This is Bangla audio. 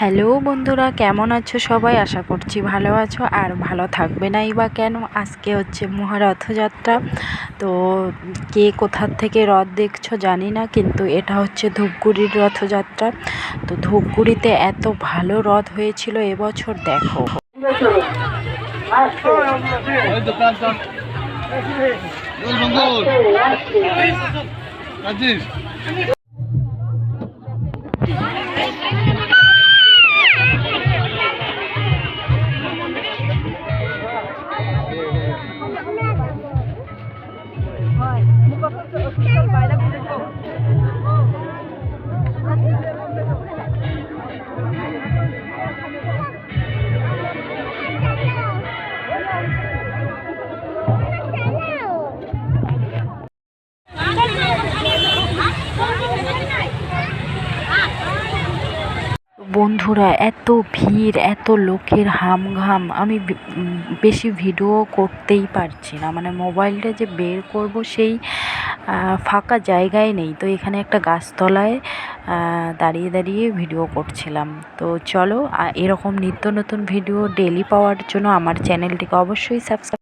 হ্যালো বন্ধুরা, কেমন আছো সবাই? আশা করছি ভালো আছো। আর ভালো থাকবে নাই বা কেন? আজকে হচ্ছে মহারথযাত্রা। তো কে কোথার থেকে রথ দেখছ জানি না, কিন্তু এটা হচ্ছে ধূপগুড়ির রথযাত্রা। তো ধূপগুড়িতে এত ভালো রথ হয়েছিল এবছর, দেখো। তো প্রাণ বন্ধুরা, এত ভিড়, এত লোকের হামঘাম, আমি বেশি ভিডিও করতেই পারছি না। মানে মোবাইলটা যে বের করব সেই ফাঁকা জায়গায় নেই। তো এখানে একটা গাছতলায় দাঁড়িয়ে দাঁড়িয়ে ভিডিও করছিলাম। তো চলো এরকম নিত্য নতুন ভিডিও ডেলি পাওয়ার জন্য আমার চ্যানেলটিকে অবশ্যই সাবস্ক্রাইব